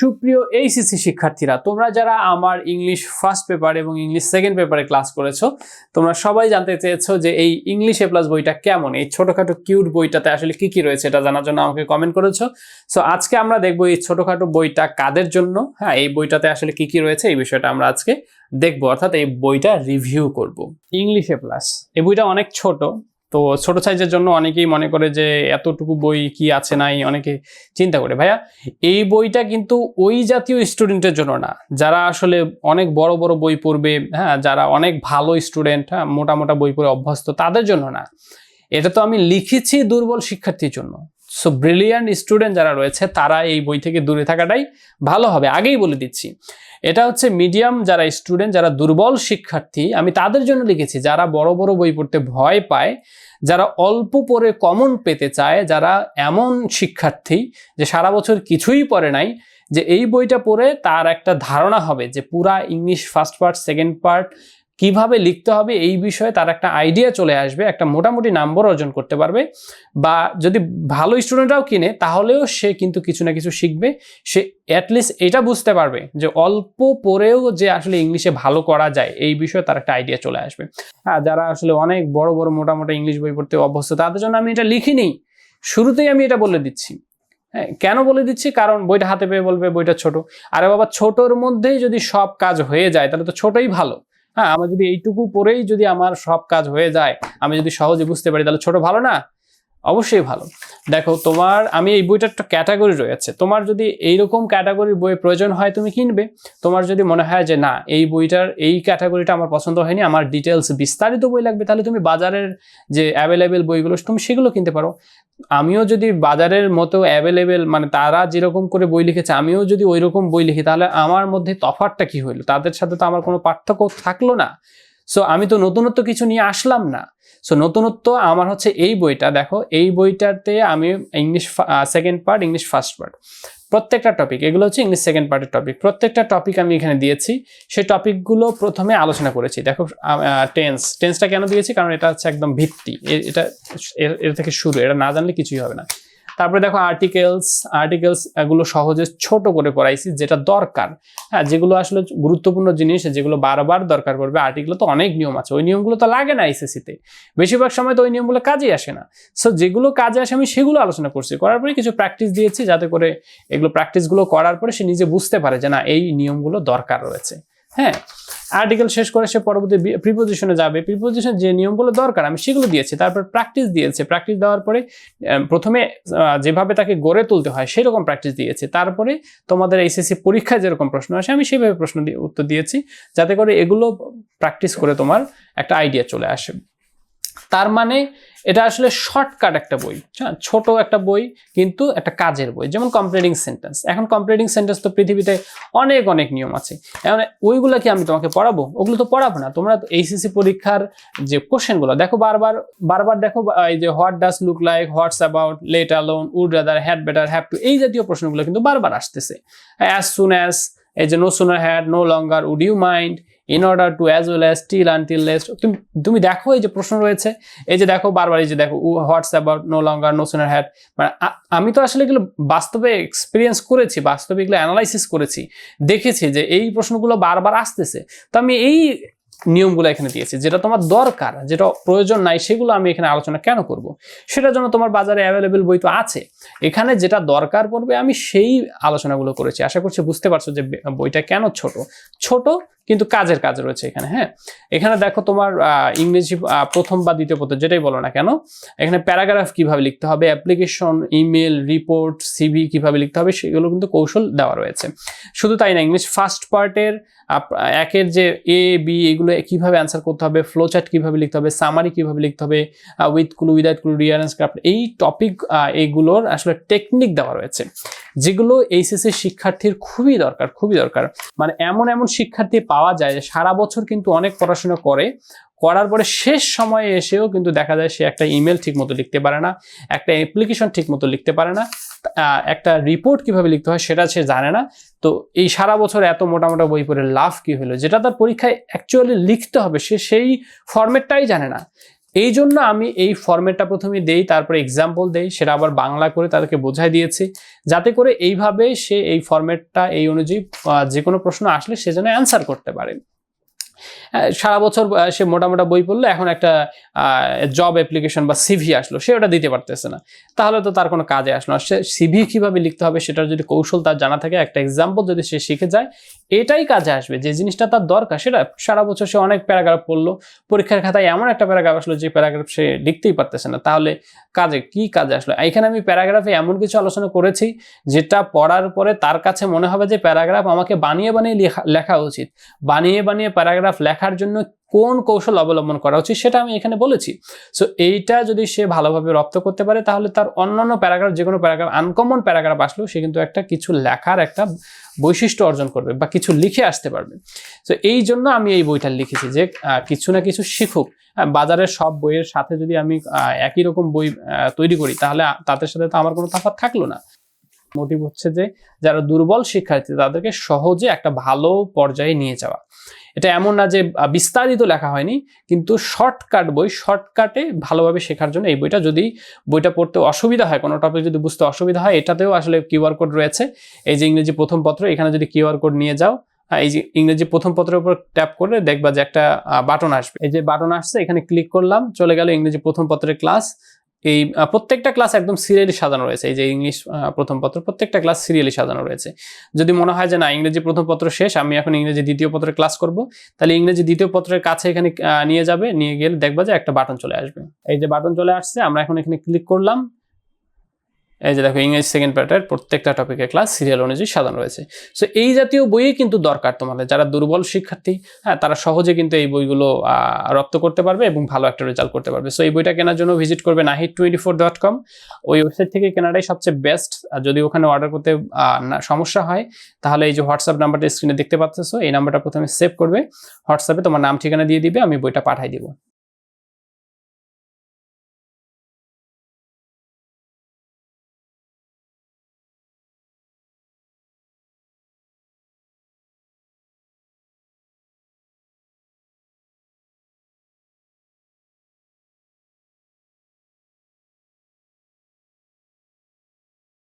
সুপ্রিয় এইচএসসি শিক্ষার্থীরা, তোমরা যারা আমার ইংলিশ ফার্স্ট পেপার এবং ইংলিশ সেকেন্ড পেপারে ক্লাস করেছ, তোমরা সবাই জানতে চেয়েছো যে এই ইংলিশ এ প্লাস বইটা কেমন? এই ছোটখাটো কিউট বইটাতে আসলে কি কি রয়েছে এটা জানার জন্য আমাকে কমেন্ট করেছ। সো আজকে আমরা দেখব এই ছোটখাটো বইটা কাদের জন্য? হ্যাঁ এই বইটাতে আসলে কি কি রয়েছে এই বিষয়টা আমরা আজকে দেখব। অর্থাৎ এই বইটা রিভিউ করব। ইংলিশ এ প্লাস এই বইটা অনেক ছোট তো ছোট সাইজের জন্য অনেকেই মনে করে যে এতটুকু বই কি আছে নাই, অনেকে চিন্তা করে। ভাইয়া, এই বইটা কিন্তু ওই জাতীয় স্টুডেন্টের জন্য না। যারা আসলে অনেক বড় বড় বই পড়বে হ্যাঁ যারা অনেক ভালো স্টুডেন্ট হ্যাঁ মোটা মোটা বই পড়ে অভ্যস্ত, তাদের জন্য না। এটা তো আমি লিখেছি দুর্বল শিক্ষার্থীর জন্য। সো ব্রিলিয়ান্ট স্টুডেন্ট যারা রয়েছে, তারা এই বই থেকে দূরে থাকাটাই ভালো হবে। আগেই বলে দিচ্ছি, এটা হচ্ছে মিডিয়াম যারা স্টুডেন্ট যারা দুর্বল শিক্ষার্থী, আমি তাদের জন্য লিখেছি, যারা বড় বড় বই পড়তে ভয় পায়, যারা অল্প পরে কমন পেতে চায়, যারা এমন শিক্ষার্থী যে সারা বছর কিছুই পড়ে নাই, যে এই বইটা পড়ে তার একটা ধারণা হবে যে পুরা English first part second part কীভাবে লিখতে হবে এই বিষয়ে তার একটা আইডিয়া চলে আসবে, একটা মোটামুটি নাম্বার অর্জন করতে পারবে। বা যদি ভালো স্টুডেন্টরাও কিনে, তাহলেও সে কিন্তু কিছু না কিছু শিখবে। সে অ্যাটলিস্ট এটা বুঝতে পারবে যে অল্প পড়েও যে আসলে ইংলিশে ভালো করা যায়, এই বিষয়ে তার একটা আইডিয়া চলে আসবে। হ্যাঁ যারা আসলে অনেক বড় বড়, মোটা মোটা ইংলিশ বই পড়তে অভ্যস্ত, তাদের জন্য আমি এটা লিখিনি। শুরুতেই আমি এটা বলে দিচ্ছি। হ্যাঁ কেন বলে দিচ্ছি? কারণ বইটা হাতে পেয়ে বলবে, বইটা ছোট। আরে বাবা, ছোটর মধ্যেই যদি সব কাজ হয়ে যায়, তাহলে তো ছোটই ভালো। হ্যাঁ আমার যদি এইটুকু পরেই যদি আমার সব কাজ হয়ে যায়, আমি যদি সহজে বুঝতে পারি, তাহলে ছোট ভালো না? অবশ্যই ভালো। দেখো, তোমার, আমি এই বইটার একটা ক্যাটাগরি রয়েছে। তোমার যদি এইরকম ক্যাটাগরির বই প্রয়োজন হয়, তুমি কিনবে। তোমার যদি মনে হয় যে, না, এই বইটার, এই ক্যাটাগরিটা আমার পছন্দ হয়নি, আমার ডিটেলস বিস্তারিত বই লাগবে, তাহলে তুমি বাজারের যে অ্যাভেলেবেল বইগুলো, তুমি সেগুলো কিনতে পারো। আমিও যদি বাজারের মতো অ্যাভেলেবেল মানে তারা যেরকম করে বই লিখেছে, আমিও যদি ওই রকম বই লিখি, তাহলে আমার মধ্যে তফাতটা কি হইল? তাদের সাথে তো আমার কোনো পার্থক্য থাকল না। সো আমি তো নতুনত্ব কিছু নিয়ে আসলাম না। সো নতুনত্ব আমার হচ্ছে এই বইটা, দেখো, এই বইটাতে আমি English second part English first part প্রত্যেকটা টপিক এগুলো হচ্ছে ইংলিশ সেকেন্ড পার্টের টপিক প্রত্যেকটা টপিক আমি এখানে দিয়েছি, সেই টপিকগুলো প্রথমে আলোচনা করেছি। দেখো টেন্স টেন্সটা কেন দিয়েছি? কারণ এটা হচ্ছে একদম ভিত্তি। এটা এর থেকে শুরু, এটা না জানলে কিছুই হবে না। তারপরে দেখো আর্টিকেলস আর্টিকেলস এগুলো সহজে ছোট করে পড়াইছি, যেটা দরকার। হ্যাঁ যেগুলো আসলে গুরুত্বপূর্ণ জিনিস, যেগুলো বারবার দরকার পড়বে আর্টিকেল তো অনেক নিয়ম আছে। ওই নিয়মগুলো তো লাগে না আইসিসিতে বেশিরভাগ সময় তো ওই নিয়মগুলো কাজেই আসে না। সো যেগুলো কাজে আসে, আমি সেগুলো আলোচনা করছি। করার পরে কিছু প্র্যাকটিস দিয়েছি, যাতে করে এগুলো প্র্যাকটিসগুলো করার পরে সে নিজে বুঝতে পারে যে, না, এই নিয়মগুলো দরকার রয়েছে। হ্যাঁ? আর্টিকেল শেষ করে সে পরবর্তী প্রিপোজিশনে যাবে। প্রিপোজিশন যে নিয়মগুলো দরকার, আমি সেগুলো দিয়েছি। তারপর প্র্যাকটিস দিয়েছে। প্র্যাকটিস দেওয়ার পরে প্রথমে যেভাবে তাকে গড়ে তুলতে হয় সেরকম প্র্যাকটিস দিয়েছে। তারপরে তোমাদের এইচএসসি পরীক্ষায় যেরকম প্রশ্ন আসে, আমি সেইভাবে প্রশ্ন দিয়ে উত্তর দিয়েছি। যাতে করে এগুলো প্র্যাকটিস করে তোমার একটা আইডিয়া চলে আসে। তার মানে এটা আসলে শর্টকাট একটা বই। হ্যাঁ ছোট একটা বই, কিন্তু একটা কাজের বই, যেমন কমপ্লিটিং সেন্টেন্স এখন কমপ্লিটিং সেন্টেন্স তো পৃথিবীতে অনেক অনেক নিয়ম আছে। এখন ওইগুলো কি আমি তোমাকে পড়াবো? ওগুলো তো পড়াবো না। তোমরা এইচএসসি পরীক্ষার যে কোশ্চেনগুলো দেখো বারবার বারবার দেখো এই যে what does look like what's about let alone would rather had better have to এই জাতীয় প্রশ্নগুলো কিন্তু বারবার আসতেছে। অ্যাজ সুন অ্যাজ এই যে no sooner had no longer would you mind in order to as well as still until less তুমি তুমি দেখো এই যে প্রশ্ন রয়েছে, এই যে দেখো বারবার এই যে দেখো what's about no longer no sooner had মানে আমি তো আসলে এগুলো বাস্তবে এক্সপিরিয়েন্স করেছি, বাস্তবে এগুলো অ্যানালাইসিস করেছি, দেখেছি যে এই প্রশ্নগুলো বারবার আসতেছে। তো আমি এই নিয়মগুলো এখানে দিয়েছি, যেটা তোমার দরকার, যেটা প্রয়োজন নাই, সেগুলো আমি এখানে আলোচনা কেন করব? সেটার জন্য তোমার বাজারে অ্যাভেলেবেল বই তো আছে, এখানে যেটা দরকার পড়বে আমি সেই আলোচনাগুলো করেছি। আশা করছি বুঝতে পারছ যে বইটা কেন ছোট? ছোট কিন্তু কাজের কাজ রয়েছে এখানে হ্যাঁ? এখানে দেখো তোমার ইংরেজি প্রথম বা দ্বিতীয় পত্র যেটাই বলো না কেন, এখানে প্যারাগ্রাফ কীভাবে লিখতে হবে, অ্যাপ্লিকেশন, ইমেল, রিপোর্ট, সিভি কীভাবে লিখতে হবে, সেগুলো কিন্তু কৌশল দেওয়া রয়েছে। শুধু তাই না, ইংলিশ ফার্স্ট পার্টের একের যে এ বি এগুলো কীভাবে অ্যান্সার করতে হবে ফ্লো চার্ট কীভাবে লিখতে হবে সামারি কীভাবে লিখতে হবে with clue without clue rearrange craft এই টপিক এইগুলোর আসলে টেকনিক দেওয়া রয়েছে। যেগুলো এইচএসসি শিক্ষার্থীর খুবই দরকার খুবই দরকার। মানে এমন এমন শিক্ষার্থী পাওয়া যায় যে সারা বছর কিন্তু অনেক পড়াশোনা করে, করার পরে শেষ সময়ে এসেও কিন্তু দেখা যায় সে একটা ইমেল ঠিক মতো লিখতে পারে না, একটা অ্যাপ্লিকেশন ঠিক মতো লিখতে পারে না একটা রিপোর্ট কীভাবে লিখতে হয় সেটা সে জানে না। তো এই সারা বছর এত মোটা মোটা বই পড়ে লাভ কি হলো? যেটা তার পরীক্ষায় অ্যাকচুয়ালি লিখতে হবে, সে সেই ফর্মেটটাই জানে না। এই জন্য আমি এই ফর্মেটটা প্রথমে দেই, তারপরে এক্সাম্পল দেই, সেটা আবার বাংলা করে তাদেরকে বোঝাই দিয়েছি। যাতে করে এইভাবে সে এই ফর্মেটটা এই অনুযায়ী যে কোনো প্রশ্ন আসলে সে যেন অ্যান্সার করতে পারে। সারা বছর সে মোটামোটা বই পড়ল, এখন একটা জব অ্যাপ্লিকেশন বা সিভি আসলো, সে ওটা দিতে পারতেছে না। তাহলে তো তার কোনো কাজে আসলো না। সে সিভি কীভাবে লিখতে হবে সেটার যদি কৌশল তার জানা থাকে, একটা এক্সাম্পল যদি সে শিখে যায়, এটাই কাজে আসবে। যে জিনিসটা তার দরকার, সেটা সারা বছর সে অনেক প্যারাগ্রাফ পড়ল, পরীক্ষার খাতায় এমন একটা প্যারাগ্রাফ আসলো যে প্যারাগ্রাফ সে লিখতেই পারতেছে না। তাহলে কাজে, কি কাজে আসলো? এখানে আমি প্যারাগ্রাফে এমন কিছু আলোচনা করেছি, যেটা পড়ার পরে তার কাছে মনে হবে যে প্যারাগ্রাফ আমাকে বানিয়ে বানিয়ে লেখা লেখা উচিত। বানিয়ে বানিয়ে প্যারাগ্রাফ লেখার জন্য কোন কৌশল অবলম্বন করা উচিত সেটা আমি এখানে বলেছি। সো এইটা যদি সে ভালোভাবে রপ্ত করতে পারে, তাহলে তার অন্যান্য প্যারাগ্রাফ যে কোনো প্যারাগ্রাফ আনকমন প্যারাগ্রাফ আসলেও সে কিন্তু একটা কিছু লেখার একটা বৈশিষ্ট্য অর্জন করবে বা কিছু লিখে আসতে পারবে। তো এই জন্য আমি এই বইটা লিখেছি যে কিছু না কিছু শিখুক। বাজারের সব বইয়ের সাথে যদি আমি একই রকম বই তৈরি করি, তাহলে তাদের সাথে তো আমার কোনো তফাৎ থাকল না। মোটিভ হচ্ছে যে, যারা দুর্বল শিক্ষার্থী, তাদেরকে সহজে একটা ভালো পর্যায়ে নিয়ে যাওয়া। এটা এমন না যে বিস্তারিত লেখা হয়নি, কিন্তু শর্টকাট বই, শর্টকাটে ভালোভাবে শেখার জন্য এই বইটা যদি বইটা পড়তে অসুবিধা হয়, কোনো টপিক যদি বুঝতে অসুবিধা হয়, এটাতেও আসলে কিউআর কোড রয়েছে। এই যে ইংরেজি প্রথম পত্র, এখানে যদি কিউআর কোড নিয়ে যাও এই যে ইংরেজি প্রথম পত্রের উপর ট্যাপ করলে দেখবা যে একটা বাটন আসবে। এই যে বাটন আসছে, এখানে ক্লিক করলাম, চলে গেল ইংরেজি প্রথম পত্রের ক্লাস এই প্রত্যেকটা ক্লাস একদম সিরিয়ালি সাজানো রয়েছে। এই যে ইংলিশ প্রথম পত্র, প্রত্যেকটা ক্লাস সিরিয়ালি সাজানো রয়েছে। যদি মনে হয় যে না, ইংরেজি প্রথম পত্র শেষ, আমি এখন ইংরেজি দ্বিতীয় পত্রের ক্লাস করব, তাহলে ইংরেজি দ্বিতীয় পত্রের কাছে এখানে নিয়ে যাবে, নিয়ে গেলে দেখবা যে একটা বাটন চলে আসবে। এই যে বাটন চলে আসছে, আমরা এখন এখানে ক্লিক করলাম। এই যে দেখো ইংরেজি সেকেন্ড প্যাটার প্রত্যেকটা টপিকের ক্লাস সিরিয়াল অনুযায়ী সাজানো রয়েছে। সো এই জাতীয় বইই কিন্তু দরকার তোমাদের। যারা দুর্বল শিক্ষার্থী হ্যাঁ তারা সহজে কিন্তু এই বইগুলো রপ্ত করতে পারবে এবং ভালো একটা রেজাল্ট করতে পারবে। সো এই বইটা কেনার জন্য ভিজিট করবে Nahid twenty four dot com ওই ওয়েবসাইট থেকে কেনাটাই সবচেয়ে বেস্ট আর যদি ওখানে অর্ডার করতে সমস্যা হয়, তাহলে এই যে হোয়াটসঅ্যাপ নাম্বারটা স্ক্রিনে দেখতে পাচ্ছ। এই নাম্বারটা প্রথমে সেভ করবে। হোয়াটসঅ্যাপে তোমার নাম ঠিকানা দিয়ে দিবে, আমি বইটা পাঠাই দিব।